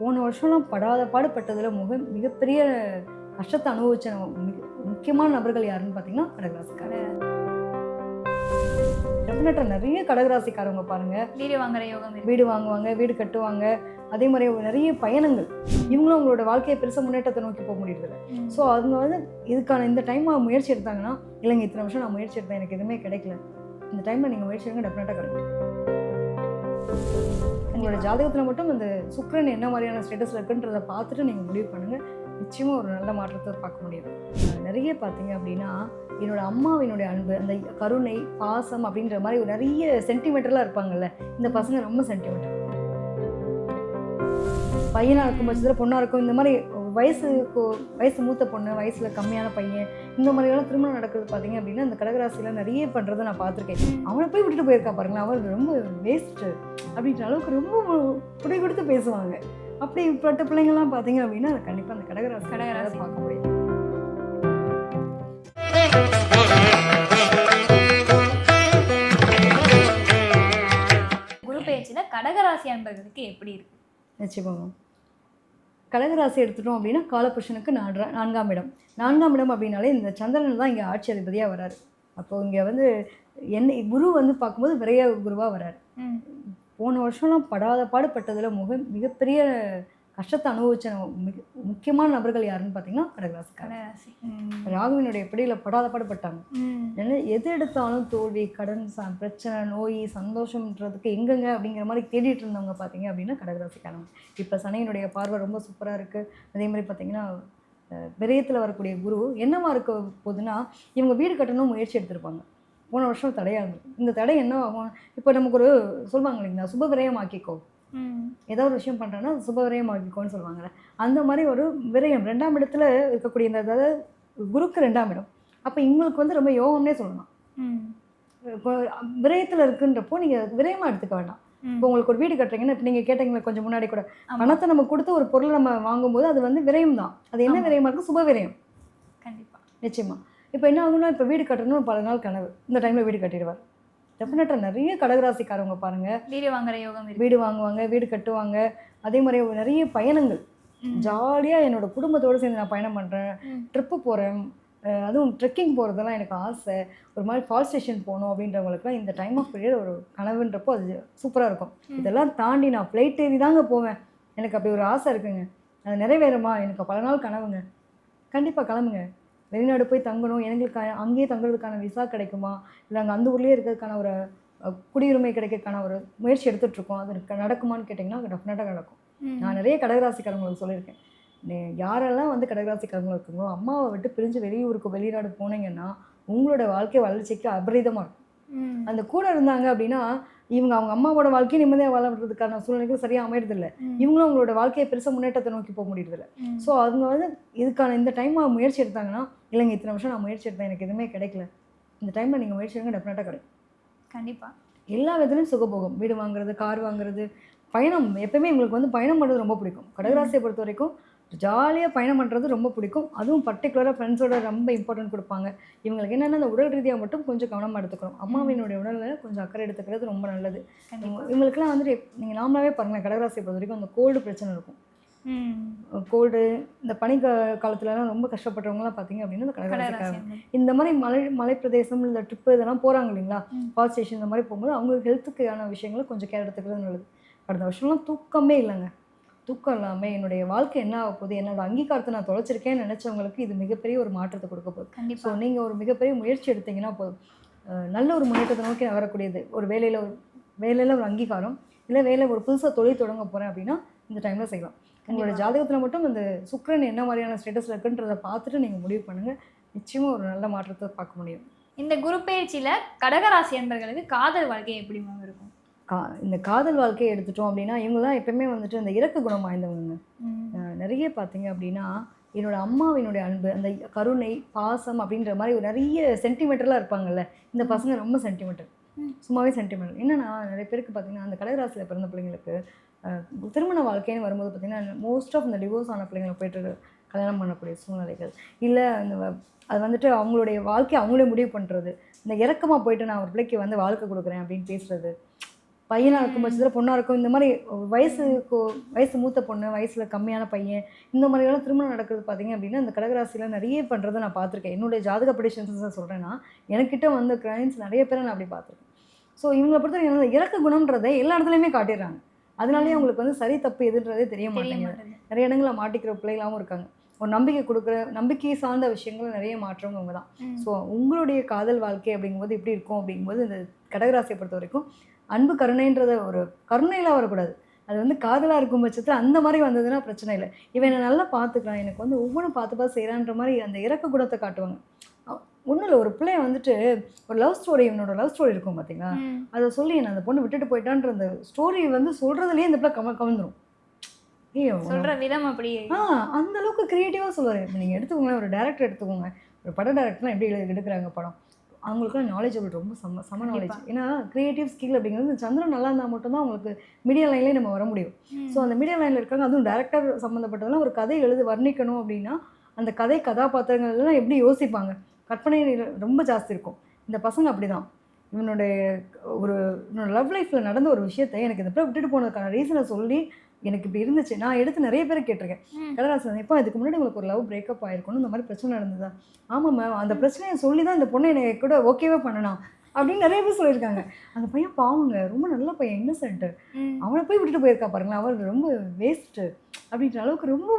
போன வருஷம்லாம் படாத பாடுபட்டதில் முக மிகப்பெரிய கஷ்டத்தை மிக முக்கியமான நபர்கள் யாருன்னு பார்த்தீங்கன்னா கடகராசிக்காரர். டெஃபினட்டாக நிறைய கடகராசிக்காரவங்க பாருங்க. வீடு வாங்குற யோகம் வீடு வாங்குவாங்க வீடு கட்டுவாங்க. அதே மாதிரி நிறைய பயணங்கள். இவங்களும் அவங்களோட வாழ்க்கையை பெருசாக முன்னேற்றத்தை நோக்கி போக முடியறதில்ல. ஸோ அவங்க வந்து இதுக்கான இந்த டைம் முயற்சி எடுத்தாங்கன்னா இல்லைங்க இத்தனை வருஷம் நான் முயற்சி எடுத்தேன். எனக்கு எதுவுமே கிடைக்கல. இந்த டைமில் நீங்கள் முயற்சி எடுங்க டெஃபினட்டாக கிடைக்கும் உங்களோட ஜாதகத்தில் மட்டும் அந்த சுக்கிரன் என்ன மாதிரியான ஸ்டேட்டஸில் இருக்குன்றதை பார்த்துட்டு நீங்கள் முடிவு பண்ணுங்கள் நிச்சயமாக ஒரு நல்ல மாற்றத்தை பார்க்க முடியும். நிறைய பார்த்தீங்க அப்படின்னா என்னோட அம்மாவினுடைய அன்பு அந்த கருணை பாசம் அப்படின்ற மாதிரி ஒரு நிறைய சென்டிமெண்டலாக இருப்பாங்கல்ல இந்த பசங்க ரொம்ப சென்டிமெண்டர் பையனாக இருக்கும் பட்சத்தில் பொண்ணாக இருக்கும் இந்த மாதிரி வயசு கொ- வயசு மூத்த பொண்ணு வயசில் கம்மியான பையன் இந்த மாதிரியெல்லாம் திருமணம் நடக்குது பார்த்தீங்க அப்படின்னா இந்த கடகராசியில் நிறைய பண்ணுறதை நான் பார்த்துருக்கேன். அவனை போய் விட்டுட்டு போயிருக்கா பாருங்களேன். அவன் ரொம்ப வேஸ்ட்டு அப்படின்ற அளவுக்கு ரொம்ப புடி கொடுத்து பேசுவாங்க. அப்படிப்பட்ட பிள்ளைங்கள்லாம் பார்த்தீங்க அப்படின்னா கண்டிப்பாக அந்த கடகராசி கடகராசி. கடகராசி. பார்க்க முடியும். குரு பயிற்சியில கடகராசி அன்பர்களுக்கு எப்படி இருக்கு? நிச்சயமாக கடகராசி எடுத்துட்டோம் அப்படின்னா காலபுருஷனுக்கு நான்கா நான்காம் இடம். நான்காம் இடம் அப்படின்னாலே இந்த சந்திரன் தான் இங்கே ஆட்சி அதிபதியாக வராரு. அப்போது இங்கே வந்து என்ன குரு வந்து பார்க்கும்போது விரைய குருவாக வராரு. போன வருஷம்லாம் படாத பாடுபட்டதில் முக மிகப்பெரிய கஷ்டத்தை அனுபவிச்ச முக்கியமான நபர்கள் யாருன்னு பார்த்தீங்கன்னா கடகராசி. ராகுவினுடைய பிடியில் படாத பாடுபட்டாங்க. ம். என்ன எது எடுத்தாலும் தோல்வி கடன் ச- பிரச்சனை நோய் சந்தோஷம்ன்றதுக்கு எங்கெங்க அப்படிங்கிற மாதிரி தேடிட்டு இருந்தவங்க பார்த்தீங்க அப்படின்னா கடகராசிக்காரங்க. இப்போ சனியினுடைய பார்வை ரொம்ப சூப்பராக இருக்குது அதே மாதிரி பார்த்தீங்கன்னா விரயத்தில் வரக்கூடிய குரு என்னவா இருக்க போகுதுன்னா இவங்க வீடு கட்டணும் முயற்சி எடுத்திருப்பாங்க. போன வருஷம் தடையாக இருந்தது. இந்த தடை என்ன ஆகும் இப்போ நமக்கு ஒரு சொல்லுவாங்க இல்லைங்களா சுப விரயம் ஆக்கிக்கோ. ஏதோ ஒரு விஷயம் பண்ணுறேன்னா சுப விரயம் ஆக்கிக்கோன்னு சொல்லுவாங்கல்ல. அந்த மாதிரி ஒரு விரயம் ரெண்டாம் இடத்துல இருக்கக்கூடிய இந்த அதாவது குருக்கு ரெண்டாம் இடம். அப்போ இவங்களுக்கு வந்து ரொம்ப யோகம்னே சொல்லலாம். இப்போ விரயத்தில் இருக்குன்றப்போ நீங்கள் விரயமாக எடுத்துக்க வேண்டாம். இப்போ உங்களுக்கு ஒரு வீடு கட்டுறீங்கன்னா இப்போ நீங்கள் கேட்டீங்களா கொஞ்சம் முன்னாடி கூட. பணத்தை நம்ம கொடுத்து ஒரு பொருளை நம்ம வாங்கும்போது அது வந்து விரயம் தான். அது என்ன. விரயமாக இருக்கும் சுப விரயம் கண்டிப்பா. நிச்சயமா. இப்போ என்ன ஆகும்னா இப்போ வீடு கட்டணும் பல நாள் கனவு. இந்த டைமில் வீடு கட்டிடுவார். டெஃபினட்டாக நிறைய கடகராசிக்காரவங்க பாருங்கள் வீடு வாங்குற யோகம் வீடு வாங்குவாங்க வீடு கட்டுவாங்க. அதே மாதிரி நிறைய பயணங்கள். ஜாலியாக என்னோட குடும்பத்தோடு சேர்ந்து நான் பயணம் பண்ணுறேன். ட்ரிப்பு போகிறேன் அதுவும் ட்ரெக்கிங் போகிறதெல்லாம் எனக்கு ஆசை. ஒரு மாதிரி ஃபால் ஸ்டேஷன் போகணும் அப்படின்றவங்களுக்குலாம் இந்த டைம் ஆஃப் பீரியட் ஒரு கனவுன்றப்போ அது சூப்பராக இருக்கும். இதெல்லாம் தாண்டி நான் ஃப்ளைட் ஏறி தாங்க போவேன். எனக்கு அப்படி ஒரு ஆசை இருக்குங்க. அது நிறைவேறுமா? எனக்கு பல நாள் கனவுங்க. கண்டிப்பாக கிளம்புங்க. வெளிநாடு போய் தங்கணும். எங்களுக்கு அங்கேயே தங்குறதுக்கான விசா கிடைக்குமா? இல்லை அங்கே அந்த ஊர்லேயே இருக்கிறதுக்கான ஒரு குடியுரிமை கிடைக்கிறதுக்கான ஒரு முயற்சி எடுத்துகிட்டு இருக்கோம் அது நடக்குமான்னு கேட்டிங்கன்னா டெஃபினட்டாக நடக்கும். நான் நிறைய கடகராசிக்காரங்களுக்கு சொல்லியிருக்கேன். யாரெல்லாம் வந்து கடகராசிக்காரங்க இருக்குங்களோ அம்மாவை விட்டு பிரிஞ்சு வெளியூருக்கு வெளிநாடு போனீங்கன்னா உங்களோட வாழ்க்கை வளர்ச்சிக்கு அபரிதமாக இருக்கும். அந்த கூட இருந்தாங்க அப்படின்னா இவங்க அவங்க அம்மாவோட வாழ்க்கையை நிம்மதியாக வாழறதுக்கான சூழ்நிலைகள் சரியாக அமையறதில்ல. இவங்களும் அவங்களோட வாழ்க்கையை பெருசாக முன்னேற்றத்தை நோக்கி போக முடியறதில்ல. ஸோ அவங்க வந்து இதுக்கான இந்த டைம் முயற்சி எடுத்தாங்கன்னா இல்லைங்க இத்தனை வருஷம் நான் முயற்சி எடுத்தேன். எனக்கு எதுவுமே கிடைக்கல. இந்த டைமில் நீங்கள் முயற்சி எடுங்க டெஃபினட்டாக கிடைக்கும். கண்டிப்பா. எல்லா விதத்துலையும் சுகபோகம். வீடு வாங்குறது கார் வாங்குறது பயணம். எப்பவுமே எங்களுக்கு வந்து பயணம் பண்ணுறது ரொம்ப பிடிக்கும். கடகராசியை பொறுத்த வரைக்கும் ஜாலியாக பயணம் பண்ணுறது ரொம்ப பிடிக்கும். அதுவும் பர்டிகுலராக ஃப்ரெண்ட்ஸோட ரொம்ப இம்பார்ட்டன்ட் கொடுப்பாங்க. இவங்களுக்கு என்னென்னா அந்த உடல் ரீதியாக மட்டும் கொஞ்சம் கவனமாக எடுத்துக்கணும். அம்மாவினுடைய உடலில் கொஞ்சம் அக்கறை எடுத்துக்கிறது ரொம்ப நல்லது. இவங்களுக்குலாம் வந்துட்டு நீங்கள் நார்மலாகவே பாருங்களேன் கடகராசியை பொறுத்த வரைக்கும் அந்த கோல்டு பிரச்சனை இருக்கும். கோல்டு இந்த பனி கா காலத்துலலாம் ரொம்ப கஷ்டப்பட்டவங்கலாம் பார்த்தீங்க அப்படின்னா இந்த அன்பர்கள். இந்த மாதிரி மலை மலைப்பிரதேசம் இந்த ட்ரிப்பு இதெல்லாம் போகிறாங்க இல்லைங்களா. ஃபால் ஸ்டேஷன் இந்த மாதிரி போகும்போது அவங்களுக்கு ஹெல்த்துக்கான விஷயங்களை கொஞ்சம் கேர் எடுத்துக்கிறது நல்லது. கடந்த வருஷம்லாம் தூக்கமே இல்லைங்க. தூக்கம் இல்லாமல் என்னுடைய வாழ்க்கை என்ன ஆக போகுது என்னோட அங்கீகாரத்தை நான் தொலைச்சிருக்கேன்னு நினச்சவங்களுக்கு இது மிகப்பெரிய ஒரு மாற்றத்தை கொடுக்க போகுது. ஸோ கண்டிப்பா நீங்கள் ஒரு மிகப்பெரிய முயற்சி எடுத்தீங்கன்னா போதும். நல்ல ஒரு முன்னேற்றத்தை நோக்கி நகரக்கூடியது ஒரு வேலையில் ஒரு வேலையில் ஒரு அங்கீகாரம் இல்லை வேலை ஒரு புதுசாக தொழில் தொடங்க போகிறேன் அப்படின்னா இந்த டைமில் செய்யலாம். உங்களோட. ஜாதகத்தில் மட்டும் இந்த சுக்கிரன் என்ன மாதிரியான ஸ்டேட்டஸில் இருக்குன்றதை பார்த்துட்டு நீங்கள் முடிவு பண்ணுங்கள் நிச்சயமாக ஒரு நல்ல மாற்றத்தை பார்க்க முடியும். இந்த குரு பயிற்சியில கடகராசி அன்பர்களுக்கு காதல் வாழ்க்கை எப்படி இருக்கும்? கா இந்த காதல் வாழ்க்கையை எடுத்துட்டோம் அப்படின்னா இவங்கெல்லாம் எப்பவுமே வந்துட்டு இந்த இறக்க குணம் வாய்ந்தவங்க. நிறைய பார்த்தீங்க அப்படின்னா என்னோட அம்மாவினுடைய அன்பு அந்த கருணை பாசம் அப்படின்ற மாதிரி ஒரு நிறைய சென்டிமெண்டலாக இருப்பாங்கல்ல இந்த பசங்க ரொம்ப சென்டிமெண்டல். சும்மாவே சென்டிமெண்டல் என்னன்னா நிறைய பேருக்கு பார்த்தீங்கன்னா அந்த கடகராசியில் பிறந்த பிள்ளைங்களுக்கு திருமண வாழ்க்கைன்னு வரும்போது பார்த்தீங்கன்னா மோஸ்ட் ஆஃப் இந்த டிவோர்ஸ் ஆன பிள்ளைங்களை போயிட்டு கல்யாணம் பண்ணக்கூடிய சூழ்நிலைகள். இல்லை அந்த அது வந்துட்டு அவங்களுடைய வாழ்க்கையை அவங்களே முடிவு பண்ணுறது இந்த இறக்கமாக போயிட்டு நான் ஒரு பிள்ளைக்கு வந்து வாழ்க்கை கொடுக்குறேன் அப்படின்னு பேசுறது. பையனாக இருக்கும் பட்சத்தில் பொண்ணாக இருக்கும் இந்த மாதிரி வயசு கோ- வயசு மூத்த பொண்ணு வயசில் கம்மியான பையன் இந்த மாதிரியெல்லாம் திருமணம் நடக்கிறது பார்த்தீங்க அப்படின்னா இந்த கடகராசியில் நிறைய பண்ணுறதை நான் பார்த்துருக்கேன் என்னுடைய ஜாதக ப்ரெடிஷன்ஸ் சொல்கிறேன்னா எனக்கிட்ட வந்த கிளைண்ட்ஸ் நிறைய பேரை நான் அப்படி பார்த்துருக்கேன் ஸோ இவங்களை பொறுத்தவரைக்கும் என்னன்னா, இறக்க குணம்ன்றதை எல்லா இடத்துலையுமே காட்டிடுறாங்க. அதனாலேயே அவங்களுக்கு வந்து சரி தப்பு எதுன்றதே தெரிய மாட்டேங்குது. நிறைய இடங்களில் மாட்டிக்கிற பிள்ளைகளாகவும் இருக்காங்க. ஒரு நம்பிக்கை கொடுக்குற நம்பிக்கை சார்ந்த விஷயங்கள் நிறைய மாற்றவங்க அவங்க தான். ஸோ உங்களுடைய காதல் வாழ்க்கை அப்படிங்கும்போது எப்படி இருக்கும் அப்படிங்கும்போது இந்த கடகராசியை பொறுத்த வரைக்கும் அன்பு கருணைன்றத ஒரு கருணையில் வரக்கூடாது. அது வந்து காதலாக இருக்கும் பட்சத்தில் அந்த மாதிரி வந்ததுன்னா பிரச்சனை இல்லை. இவன் என்னை நல்லா பார்த்துக்கிறான் எனக்கு வந்து ஒவ்வொன்றும் பார்த்து பார்த்து செய்கிறான்ற மாதிரி அந்த இறக்க குணத்தை காட்டுவாங்க. ஒன்றும் இல்லை ஒரு பிள்ளைய வந்துட்டு ஒரு லவ் ஸ்டோரி இவனோட லவ் ஸ்டோரி இருக்கும் பார்த்தீங்களா. அதை சொல்லி என்ன அந்த பொண்ணு விட்டுட்டு போயிட்டான்ற அந்த ஸ்டோரி வந்து சொல்கிறதுலேயே இந்த பிள்ளை கம அவன் சொல்ற விதம் அப்படி. ஆ அந்த அளவுக்கு க்ரியேட்டிவாக சொல்லுவார். இப்போ நீங்கள் எடுத்துக்கோங்களேன் ஒரு டேரக்டர் எடுத்துக்கோங்க. ஒரு பட டேரக்டர்லாம் எப்படி எடுக்கிறாங்க படம்? அவங்களுக்குலாம் நாலேஜபிள் ரொம்ப செம்ம செம நாலேஜ். ஏன்னா கிரியேட்டிவ் ஸ்கில் அப்படிங்கிறது சந்திரன் நல்லா இருந்தால் மட்டும்தான் அவங்களுக்கு மீடியா லைன்லேயே நம்ம வர முடியும். ஸோ அந்த மீடியா லைனில் இருக்காங்க அதுவும் டேரக்டர் சம்மந்தப்பட்டதெல்லாம் ஒரு கதை எழுது வர்ணிக்கணும் அப்படின்னா அந்த கதை கதாபாத்திரங்கள் எல்லாம் எப்படி யோசிப்பாங்க? கற்பனை ரொம்ப ஜாஸ்தி இருக்கும். இந்த பசங்க அப்படிதான். இவனுடைய ஒரு இவனோட லவ் லைஃப்பில் நடந்த ஒரு விஷயத்தை எனக்கு இந்த விட்டுட்டு போனதுக்கான ரீசனை சொல்லி எனக்கு இப்படி இருந்துச்சு. நான் எடுத்து நிறைய பேர் கேட்டிருக்கேன். கடராசன் இப்போ இதுக்கு முன்னாடி உங்களுக்கு ஒரு லவ் பிரேக்கப் ஆயிருக்கணும் இந்த மாதிரி பிரச்சனை நடந்ததா? ஆமாம் மேம் அந்த பிரச்சனையை சொல்லி தான் இந்த பொண்ணை எனக்கு கூட ஓகேவே பண்ணணும் அப்படின்னு நிறைய பேர் சொல்லியிருக்காங்க. அந்த பையன் பாவங்க. ரொம்ப நல்ல பையன் இன்னசென்ட்டு. அவனை போய் விட்டுட்டு போயிருக்கா பாருங்களேன். அவர் ரொம்ப வேஸ்ட்டு அப்படின்ற அளவுக்கு ரொம்ப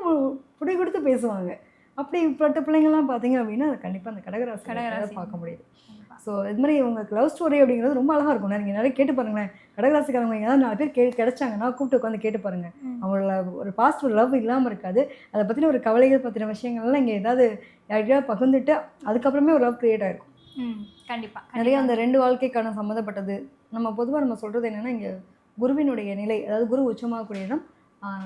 புடி கொடுத்து பேசுவாங்க. அப்படிப்பட்ட பிள்ளைங்கள்லாம் பார்த்தீங்க அப்படின்னா அது கண்டிப்பாக அந்த கடகராசி கடகராசி. பார்க்க முடியுது. ஸோ இது மாதிரி உங்களுக்கு லவ் ஸ்டோரி அப்படிங்கிறது ரொம்ப அழகாக இருக்கும் நீங்கள் நிறைய கேட்டு பாருங்களேன். கடகராசிக்காரங்க ஏதாவது நாலு பேர் கே கிடைச்சாங்கன்னா கூப்பிட்டு உட்காந்து கேட்டு பாருங்க. ம். அவங்களோட ஒரு பாஸ்ட் ஒரு லவ் இல்லாமல் இருக்காது. அதை பற்றின ஒரு கவலைகள் பற்றின விஷயங்கள்லாம் இங்கே ஏதாவது யார்கிட்டயாவது பகிர்ந்துட்டு அதுக்கப்புறமே ஒரு லவ் கிரியேட் ஆயிருக்கும். ம். கண்டிப்பா. நிறைய. அந்த ரெண்டு வாழ்க்கைக்கான சம்மந்தப்பட்டது. நம்ம பொதுவாக நம்ம சொல்கிறது என்னென்னா இங்கே குருவினுடைய நிலை அதாவது குரு உச்சமாகக்கூடிய இடம்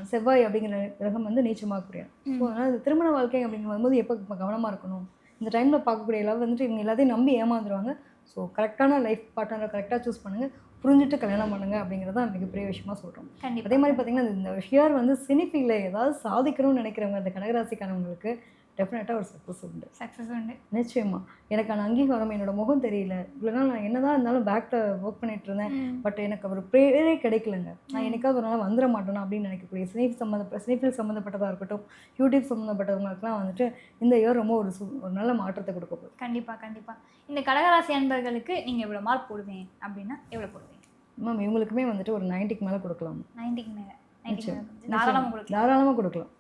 செவ்வாய் அப்படிங்கிற கிரகம் வந்து நீச்சமாகக்கூடிய. ஸோ அதனால் திருமண வாழ்க்கை அப்படிங்கும்போது எப்போ இப்போ கவனமாக இருக்கணும்? இந்த டைமில் பார்க்கக்கூடிய லவ் வந்துட்டு இவங்க எல்லாத்தையும் நம்பி ஏமாந்துருவாங்க. ஸோ கரெக்டான லைஃப் பார்ட்னரை கரெக்டாக சூஸ் பண்ணுங்கள் புரிஞ்சுட்டு கல்யாணம் பண்ணுங்க அப்படிங்கிறது தான் மிகப்பெரிய விஷயமா சொல்கிறோம். அதே மாதிரி பார்த்தீங்கன்னா இந்த ஹியர் வந்து சினிஃபீல்டில் ஏதாவது சாதிக்கணும்னு நினைக்கிறவங்க அந்த கடகராசிக்காரவங்களுக்கு டெஃபினட்டாக ஒரு சக்ஸஸ் உண்டு. சக்சஸ் உண்டு. நிச்சயமா. எனக்கான அங்கீகாரம் என்னோட முகம் தெரியல. இவ்வளோ நாள் நான் என்னதான் இருந்தாலும் பேக்கில் ஒர்க் பண்ணிட்டு இருந்தேன். பட் எனக்கு ஒரு பேரே கிடைக்கலங்க. நான் என்னைக்காவது ஒரு நாள் வந்துட மாட்டேனா அப்படின்னு நினைக்கக்கூடிய ஸ்னேக் சம்மந்த ஸ்னேஃபில் சம்மந்தப்பட்டதாக இருக்கட்டும் யூடியூப் சம்மந்தப்பட்டவங்களுக்குலாம் வந்துட்டு இந்த இயர் ரொம்ப ஒரு சு ஒரு நல்ல மாற்றத்தை கொடுக்க போகுது. கண்டிப்பா கண்டிப்பா. இந்த கடகராசி அன்பர்களுக்கு நீங்க எவ்வளவு மார்க் போடுவீங்க அப்படின்னா எவ்வளவு போடுவீங்க? மேம் இவங்களுக்குமே வந்துட்டு ஒரு நைன்ட்டிக்கு மேலே கொடுக்கலாம். நைன்டிக்கு மேல. நைன்டிக்கு நிச்சயம். மேல தாராளமா கொடுக்கலாம். தாராளமாக கொடுக்கலாம்.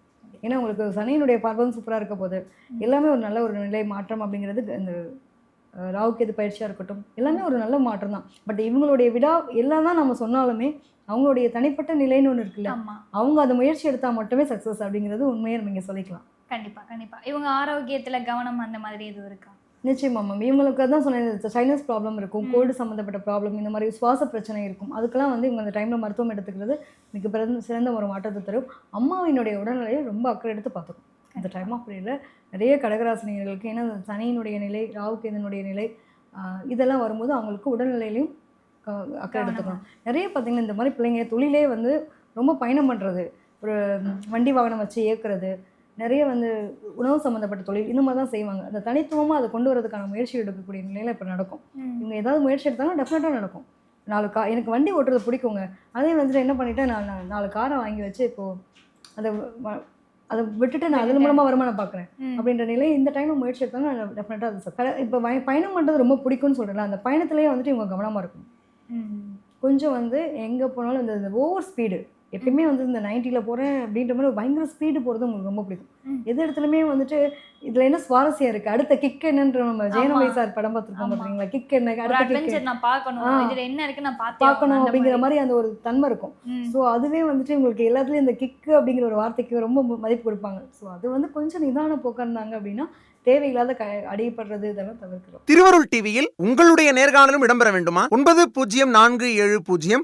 ஏன்னா உங்களுக்கு சனியினுடைய பார்வம் சூப்பராக இருக்க போது எல்லாமே ஒரு நல்ல ஒரு நிலை மாற்றம் அப்படிங்கிறது இந்த ராவுக்கு எது பயிற்சியாக இருக்கட்டும் எல்லாமே ஒரு நல்ல மாற்றம் தான். பட் இவங்களுடைய விடா எல்லாம் தான் நம்ம சொன்னாலுமே அவங்களுடைய தனிப்பட்ட நிலைன்னு ஒன்று இருக்குல்ல அவங்க அந்த முயற்சி எடுத்தால் மட்டுமே சக்ஸஸ் அப்படிங்கிறது உண்மையை நம்ம இங்கே சொல்லிக்கலாம். கண்டிப்பா கண்டிப்பா. இவங்க ஆரோக்கியத்துல கவனம் அந்த மாதிரி எதுவும் இருக்கா? நிச்சயமா மேம் இவங்களுக்கு தான் சொன்னேன் சைனஸ் ப்ராப்ளம் இருக்கும் கோல்டு சம்மந்தப்பட்ட ப்ராப்ளம் இந்த மாதிரி சுவாச பிரச்சனை இருக்கும். அதுக்கெல்லாம் வந்து இவங்க அந்த டைமில் மருத்துவம் எடுத்துக்கிறது மிக பிறந்த சிறந்த ஒரு மாற்றத்தை தரும். அம்மாவினுடைய உடல்நிலையை ரொம்ப அக்கறை எடுத்து பார்த்துக்கும் இந்த டைம் ஆஃப் பீரியடில் நிறைய கடகராசினியர்களுக்கு ஏன்னா சனியினுடைய நிலை ராவுக்கு இதனுடைய நிலை இதெல்லாம் வரும்போது அவங்களுக்கு உடல்நிலையிலையும் அக்கறை எடுத்துக்கணும். நிறைய பார்த்தீங்கன்னா இந்த மாதிரி பிள்ளைங்க தொழிலே வந்து ரொம்ப பயணம் பண்ணுறது ஒரு வண்டி வாகனம் வச்சு இயக்குறது நிறைய வந்து உணவு சம்மந்தப்பட்ட தொழில் இந்த மாதிரி தான் செய்வாங்க. அந்த தனித்துவமாக அதை கொண்டு வரதுக்கான முயற்சி எடுக்கக்கூடிய நிலையில் இப்போ நடக்கும். இவங்க ஏதாவது முயற்சி எடுத்தாலும் டெஃபினட்டாக நடக்கும். நாலு கா எனக்கு வண்டி ஓட்டுறது பிடிக்குங்க. அதே வந்துட்டு என்ன பண்ணிட்டேன் நான் நாலு காரை வாங்கி வச்சு இப்போது அதை அதை விட்டுட்டு நான் அதன் மூலமாக வருமானம் பார்க்குறேன். அப்படின்ற நிலை இந்த டைமில் முயற்சி எடுத்தாலும் நான் டெஃபினட்டாக அது இப்போ பயணம் பண்ணுறது ரொம்ப பிடிக்கும்னு சொல்கிறேன் அந்த பயணத்துலேயே வந்துட்டு இவங்க கவனமாக இருக்கும். கொஞ்சம் வந்து எங்கே போனாலும் இந்த ஓவர் ஸ்பீடு எப்பயுமே வந்து இந்த நைன்ட்டியில் போகிறேன் அப்படின்ற மாதிரி ஒரு பயங்கர ஸ்பீடு போகிறது உங்களுக்கு ரொம்ப பிடிக்கும். எது இடத்துலையுமே வந்துட்டு இதில் என்ன சுவாரஸ்யம் இருக்குது அடுத்த கிக் என்னன்ற நம்ம ஜெயனவை சார் படம் பார்த்துருக்கோம். பார்த்தீங்களா கிக் என்ன அடுத்த கிக் அட்வென்ச்சர் நான் பார்க்கணும். இதுல என்ன இருக்கு நான் பார்க்கணும் அப்படிங்கிற மாதிரி. அந்த ஒரு தன்மை இருக்கும். ஸோ அதுவே வந்துட்டு உங்களுக்கு எல்லாத்துலேயும் இந்த கிக்கு அப்படிங்கிற ஒரு வார்த்தைக்கு ரொம்ப மதிப்பு கொடுப்பாங்க. ஸோ அது வந்து கொஞ்சம் நிதான போக்கா இருந்தாங்க அப்படின்னா தேவையில்லாத க அடிப்படுறது இதெல்லாம் தவிர்க்கிறோம். திருவருள் டிவியில் உங்களுடைய நேர்காணலும் இடம்பெற வேண்டுமா? ஒன்பது பூஜ்ஜியம் நான்கு ஏழு பூஜ்ஜியம்